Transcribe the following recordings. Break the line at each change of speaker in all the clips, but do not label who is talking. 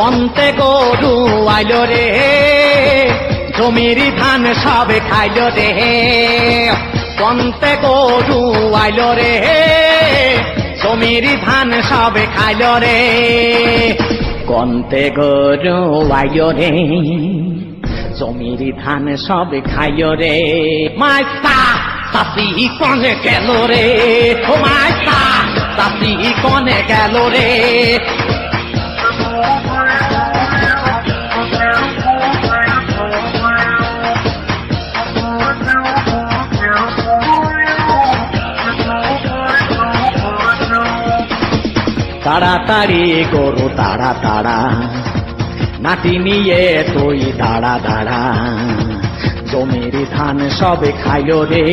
পন্তে গরু আইল রে, জমির ধান সবে খাইল রে। পন্তে গরু আইল রে, জমির ধান সবে খাইল রে। কন্তে গরু আইল রে, জমির ধান সবে খাইল রে। মাইসা, চাষি কনে গেল রে, ও মাইসা, চাষি কনে গেল রে। তাড়াতাড়ি গরু তাড়া তাড়া নাতি নিয়ে তুই দাঁড়া দাঁড়া। জমির ধান সবে খাইল রে।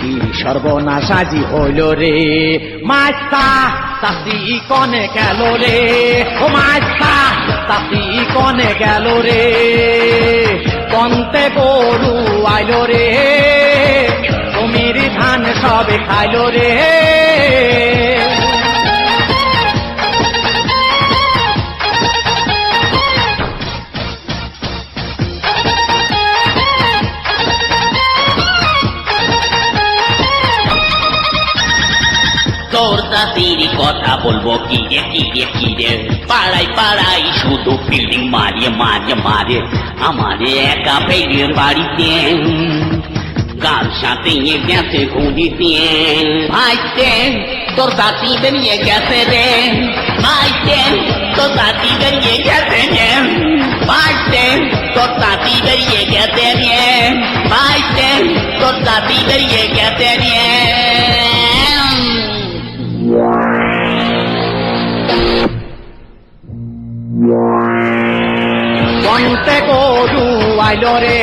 কি সর্বনাশ আজি হইল রে। মাস্তা, চাষি কনে গেল রে। ও মাস্তা, চাষি কনে গেল রে। কন্তে গরু আইল রে। জমির ধান সবে খাইল রে।
তোর দাদির কথা বলব কি রে কি রে কি রে পাড়াই পাড়াই শুধু ফিল্ডিং মারিয়ে মারিয়ে মারে। আমারে একা পেয়ে বাড়িতে। গার সাথে গেছে, ঘুরিতে। ভাইতে তোর দাদি বেরিয়ে গেছে রে। ভাইতে তোর দাদি বেরিয়ে গেছে রে। ভাইতে তোর দাদি বেরিয়ে গেছে রে। ভাইতে তোর দাদি বেরিয়ে গেছে রে।
আইল রে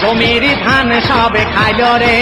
জমির ধান সবে খাইল রে।